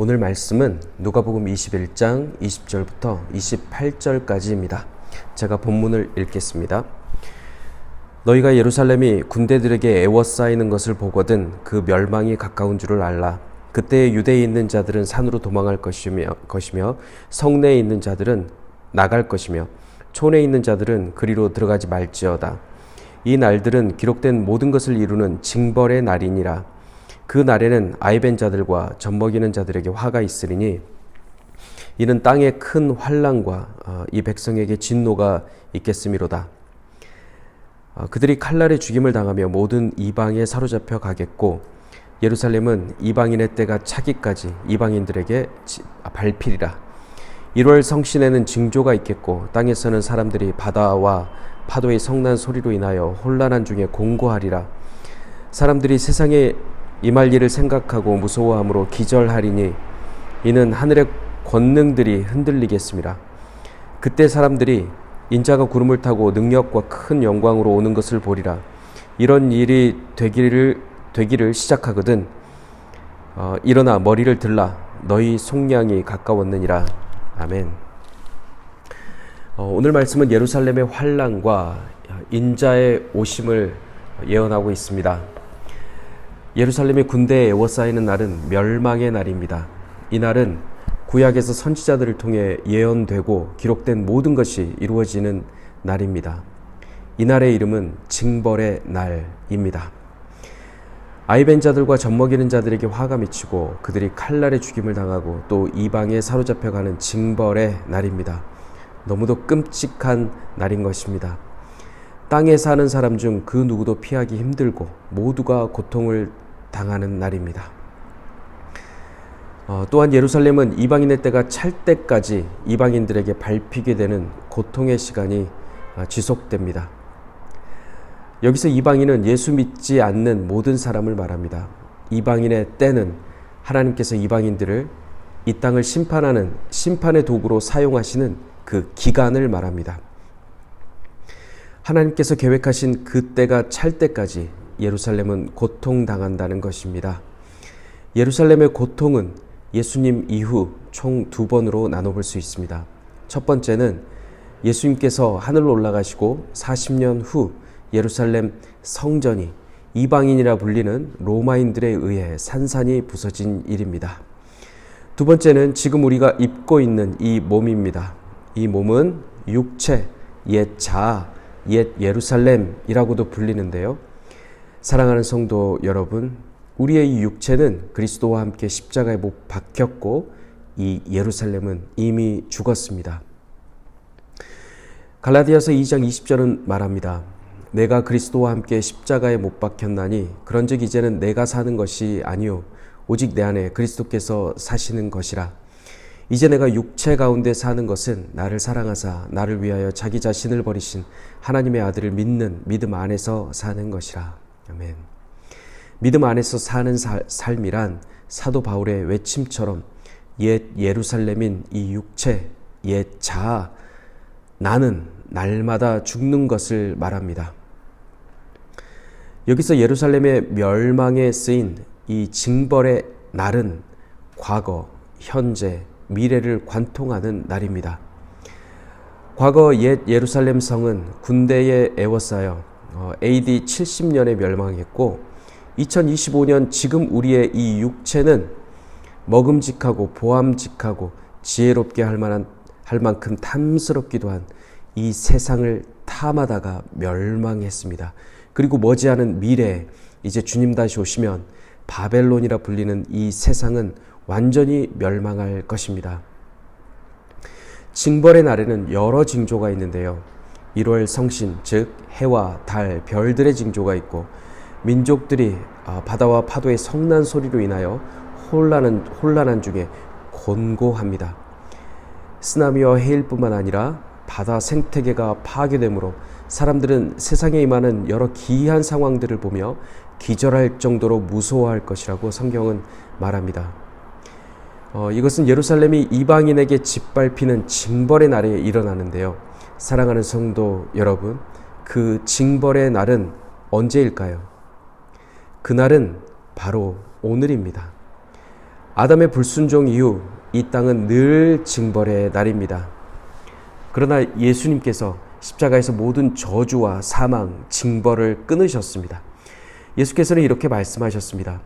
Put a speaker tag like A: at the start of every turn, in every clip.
A: 오늘 말씀은 누가복음 21장 20절부터 28절까지입니다. 제가 본문을 읽겠습니다. 너희가 예루살렘이 군대들에게 애워싸이는 것을 보거든 그 멸망이 가까운 줄을 알라. 그때 유대에 있는 자들은 산으로 도망할 것이며, 것이며 성내에 있는 자들은 나갈 것이며 촌에 있는 자들은 그리로 들어가지 말지어다. 이 날들은 기록된 모든 것을 이루는 징벌의 날이니라. 그 날에는 아이벤 자들과 젖먹이는 자들에게 화가 있으리니 이는 땅에 큰 환란과 어, 이 백성에게 진노가 있겠음이로다. 어, 그들이 칼날에 죽임을 당하며 모든 이방에 사로잡혀 가겠고 예루살렘은 이방인의 때가 차기까지 이방인들에게 아, 발필이라. 1월 성신에는 징조가 있겠고 땅에서는 사람들이 바다와 파도의 성난 소리로 인하여 혼란한 중에 공고하리라. 사람들이 세상에 임할 일을 생각하고 무서워함으로 기절하리니 이는 하늘의 권능들이 흔들리겠습니다. 그때 사람들이 인자가 구름을 타고 능력과 큰 영광으로 오는 것을 보리라. 이런 일이 되기를 되기를 시작하거든 어, 일어나 머리를 들라 너희 속량이 가까웠느니라. 아멘. 어, 오늘 말씀은 예루살렘의 환란과 인자의 오심을 예언하고 있습니다. 예루살렘의 군대에 에워싸이는 날은 멸망의 날입니다. 이 날은 구약에서 선지자들을 통해 예언되고 기록된 모든 것이 이루어지는 날입니다. 이 날의 이름은 징벌의 날입니다. 아이벤 자들과 젖먹이는 자들에게 화가 미치고 그들이 칼날에 죽임을 당하고 또 이방에 사로잡혀가는 징벌의 날입니다. 너무도 끔찍한 날인 것입니다. 땅에 사는 사람 중 그 누구도 피하기 힘들고 모두가 고통을 당하는 날입니다. 어, 또한 예루살렘은 이방인의 때가 찰 때까지 이방인들에게 밟히게 되는 고통의 시간이 어, 지속됩니다. 여기서 이방인은 예수 믿지 않는 모든 사람을 말합니다. 이방인의 때는 하나님께서 이방인들을 이 땅을 심판하는 심판의 도구로 사용하시는 그 기간을 말합니다. 하나님께서 계획하신 그 때가 찰 때까지 예루살렘은 고통당한다는 것입니다. 예루살렘의 고통은 예수님 이후 총 두 번으로 나눠볼 수 있습니다. 첫 번째는 예수님께서 하늘로 올라가시고 40년 후 예루살렘 성전이 이방인이라 불리는 로마인들에 의해 산산이 부서진 일입니다. 두 번째는 지금 우리가 입고 있는 이 몸입니다. 이 몸은 육체, 옛 자아, 옛 예루살렘이라고도 불리는데요. 사랑하는 성도 여러분, 우리의 이 육체는 그리스도와 함께 십자가에 못 박혔고 이 예루살렘은 이미 죽었습니다. 갈라디아서 2장 20절은 말합니다. 내가 그리스도와 함께 십자가에 못 박혔나니 그런즉 이제는 내가 사는 것이 아니요 오직 내 안에 그리스도께서 사시는 것이라. 이제 내가 육체 가운데 사는 것은 나를 사랑하사 나를 위하여 자기 자신을 버리신 하나님의 아들을 믿는 믿음 안에서 사는 것이라. 아멘. 믿음 안에서 사는 사, 삶이란 사도 바울의 외침처럼 옛 예루살렘인 이 육체, 옛 자아, 나는 날마다 죽는 것을 말합니다. 여기서 예루살렘의 멸망에 쓰인 이 징벌의 날은 과거, 현재, 미래를 관통하는 날입니다. 과거 옛 예루살렘 성은 군대에 애워싸여 어, AD 70년에 멸망했고 2025년 지금 우리의 이 육체는 먹음직하고 보암직하고 지혜롭게 할 만한 할 만큼 탐스럽기도 한 이 세상을 탐하다가 멸망했습니다. 그리고 머지않은 미래에 이제 주님 다시 오시면 바벨론이라 불리는 이 세상은 완전히 멸망할 것입니다. 징벌의 날에는 여러 징조가 있는데요. 1월 성신, 즉 해와 달, 별들의 징조가 있고 민족들이 아, 바다와 파도의 성난 소리로 인하여 혼란한, 혼란한 중에 곤고합니다. 쓰나미와 해일뿐만 아니라 바다 생태계가 파괴되므로 사람들은 세상에 임하는 여러 기이한 상황들을 보며 기절할 정도로 무서워할 것이라고 성경은 말합니다. 어, 이것은 예루살렘이 이방인에게 짓밟히는 징벌의 날에 일어나는데요. 사랑하는 성도 여러분, 그 징벌의 날은 언제일까요? 그날은 바로 오늘입니다. 아담의 불순종 이후 이 땅은 늘 징벌의 날입니다. 그러나 예수님께서 십자가에서 모든 저주와 사망, 징벌을 끊으셨습니다. 예수께서는 이렇게 말씀하셨습니다.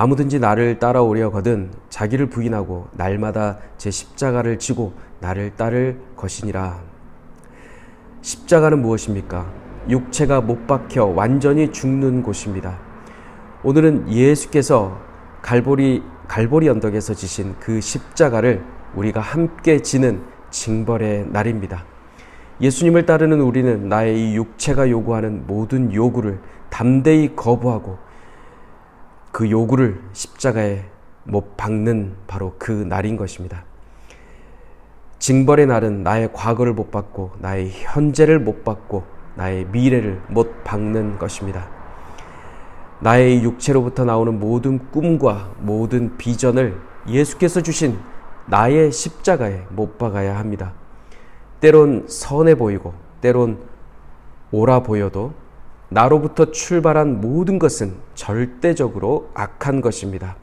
A: 아무든지 나를 따라오려거든 자기를 부인하고 날마다 제 십자가를 지고 나를 따를 것이니라. 십자가는 무엇입니까? 육체가 못 박혀 완전히 죽는 곳입니다. 오늘은 예수께서 갈보리 갈보리 언덕에서 지신 그 십자가를 우리가 함께 지는 징벌의 날입니다. 예수님을 따르는 우리는 나의 이 육체가 요구하는 모든 요구를 담대히 거부하고 그 요구를 십자가에 못 박는 바로 그 날인 것입니다. 징벌의 날은 나의 과거를 못 받고 나의 현재를 못 받고 나의 미래를 못 박는 것입니다. 나의 육체로부터 나오는 모든 꿈과 모든 비전을 예수께서 주신 나의 십자가에 못 박아야 합니다. 때론 선해 보이고 때론 옳아 보여도 나로부터 출발한 모든 것은 절대적으로 악한 것입니다.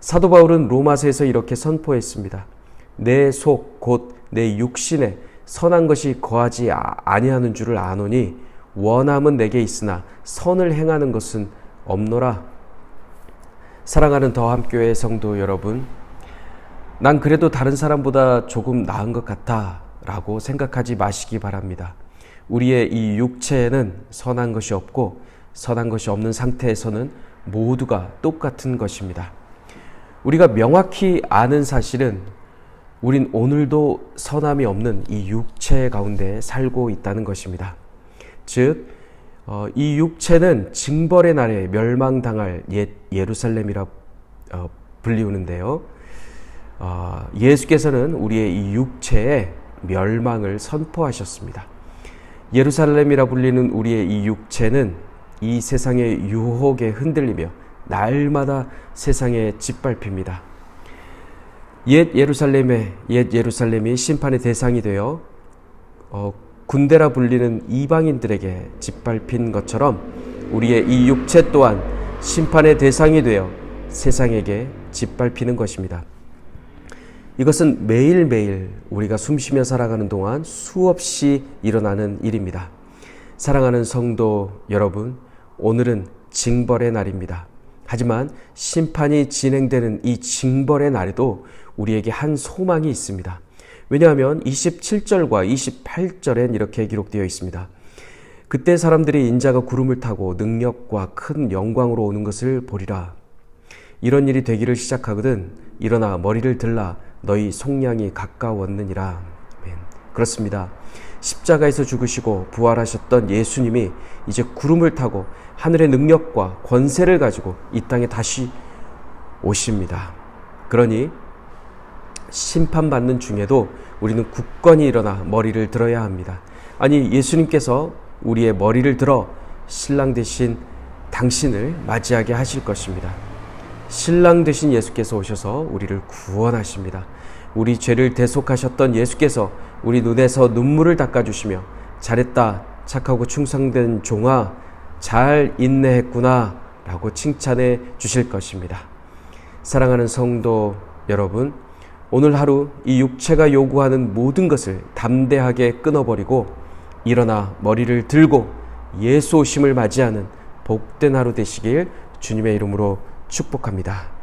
A: 사도 바울은 로마서에서 이렇게 선포했습니다. 내 속 곧 내 육신에 선한 것이 거하지 아, 아니하는 줄을 아노니 원함은 내게 있으나 선을 행하는 것은 없노라. 사랑하는 더함교회 성도 여러분, 난 그래도 다른 사람보다 조금 나은 것 같아 라고 생각하지 마시기 바랍니다. 우리의 이 육체에는 선한 것이 없고 선한 것이 없는 상태에서는 모두가 똑같은 것입니다. 우리가 명확히 아는 사실은 우린 오늘도 선함이 없는 이 육체 가운데 살고 있다는 것입니다. 즉, 어, 이 육체는 징벌의 날에 멸망당할 옛 예루살렘이라 어, 불리우는데요. 어, 예수께서는 우리의 이 육체에 멸망을 선포하셨습니다. 예루살렘이라 불리는 우리의 이 육체는 이 세상의 유혹에 흔들리며 날마다 세상에 짓밟힙니다. 옛 예루살렘의 옛 예루살렘이 심판의 대상이 되어 어, 군대라 불리는 이방인들에게 짓밟힌 것처럼 우리의 이 육체 또한 심판의 대상이 되어 세상에게 짓밟히는 것입니다. 이것은 매일매일 우리가 숨쉬며 살아가는 동안 수없이 일어나는 일입니다. 사랑하는 성도 여러분, 오늘은 징벌의 날입니다. 하지만 심판이 진행되는 이 징벌의 날에도 우리에게 한 소망이 있습니다. 왜냐하면 27절과 28절엔 이렇게 기록되어 있습니다. 그때 사람들이 인자가 구름을 타고 능력과 큰 영광으로 오는 것을 보리라. 이런 일이 되기를 시작하거든 일어나 머리를 들라 너희 속량이 가까웠느니라. 그렇습니다. 십자가에서 죽으시고 부활하셨던 예수님이 이제 구름을 타고 하늘의 능력과 권세를 가지고 이 땅에 다시 오십니다. 그러니 심판받는 중에도 우리는 굳건히 일어나 머리를 들어야 합니다. 아니, 예수님께서 우리의 머리를 들어 신랑 대신 당신을 맞이하게 하실 것입니다. 신랑 되신 예수께서 오셔서 우리를 구원하십니다. 우리 죄를 대속하셨던 예수께서 우리 눈에서 눈물을 닦아주시며 잘했다, 착하고 충성된 종아, 잘 인내했구나 라고 칭찬해 주실 것입니다. 사랑하는 성도 여러분, 오늘 하루 이 육체가 요구하는 모든 것을 담대하게 끊어버리고 일어나 머리를 들고 예수 오심을 맞이하는 복된 하루 되시길 주님의 이름으로 축복합니다.